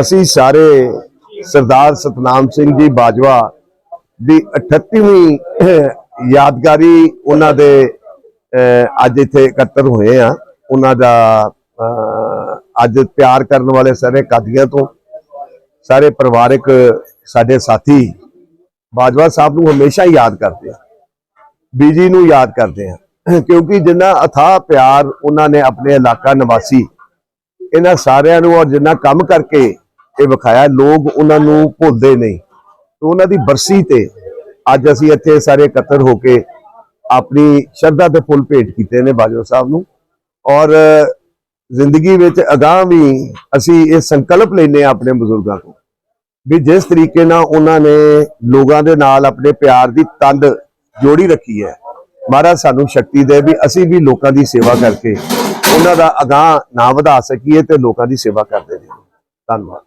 ਅਸੀਂ ਸਾਰੇ ਸਰਦਾਰ ਸਤਨਾਮ ਸਿੰਘ ਜੀ ਬਾਜਵਾ ਦੀ 38ਵੀਂ ਯਾਦਗਾਰੀ ਉਹਨਾਂ ਦੇ ਅੱਜ ਇੱਥੇ ਇਕੱਤਰ ਹੋਏ ਆ। ਉਹਨਾਂ ਦਾ ਅੱਜ ਪਿਆਰ ਕਰਨ ਵਾਲੇ ਸਾਰੇ ਕਾਦੀਆਂ ਤੋਂ, ਸਾਰੇ ਪਰਿਵਾਰਕ ਸਾਡੇ ਸਾਥੀ ਬਾਜਵਾ ਸਾਹਿਬ ਨੂੰ ਹਮੇਸ਼ਾ ਯਾਦ ਕਰਦੇ ਆ। ਬੀਜੀ ਨੂੰ ਯਾਦ ਕਰਦੇ ਆ। ਕਿਉਂਕਿ ਜਿੰਨਾ ਅਥਾਹ ਪਿਆਰ ਉਹਨਾਂ ਨੇ ਆਪਣੇ ਇਲਾਕਾ ਨਿਵਾਸੀ ਇਹਨਾਂ ਸਾਰਿਆਂ ਨੂੰ ਔਰ ਜਿੰਨਾ ਕੰਮ ਕਰਕੇ ਇਹ ਵਿਖਾਇਆ, ਲੋਕ ਉਹਨਾਂ ਨੂੰ ਭੁੱਲਦੇ ਨਹੀਂ। ਉਹਨਾਂ ਦੀ ਬਰਸੀ ਤੇ ਅੱਜ ਅਸੀਂ ਇੱਥੇ ਸਾਰੇ ਇਕੱਤਰ ਹੋ ਕੇ ਆਪਣੀ ਸ਼ਰਧਾ ਦੇ ਫੁੱਲ ਭੇਟ ਕੀਤੇ ਨੇ ਬਾਜਵਾ ਸਾਹਿਬ ਨੂੰ। ਔਰ ਜ਼ਿੰਦਗੀ ਵਿੱਚ ਅਗਾਹ ਵੀ ਅਸੀਂ ਇਹ ਸੰਕਲਪ ਲੈਨੇ ਆ ਆਪਣੇ ਬਜ਼ੁਰਗਾਂ ਤੋਂ ਵੀ ਜਿਸ ਤਰੀਕੇ ਨਾਲ ਉਹਨਾਂ ਨੇ ਲੋਕਾਂ ਦੇ ਨਾਲ ਆਪਣੇ ਪਿਆਰ ਦੀ ਤੰਦ ਜੋੜੀ ਰੱਖੀ ਹੈ, ਮਹਾਰਾਜ ਸਾਨੂੰ ਸ਼ਕਤੀ ਦੇ ਵੀ ਅਸੀਂ ਵੀ ਲੋਕਾਂ ਦੀ ਸੇਵਾ ਕਰਕੇ ਉਹਨਾਂ ਦਾ ਅਗਾਹ ਨਾ ਵਧਾ ਸਕੀਏ ਤੇ ਲੋਕਾਂ ਦੀ ਸੇਵਾ ਕਰਦੇ ਰਹੀਏ। ਧੰਨਵਾਦ।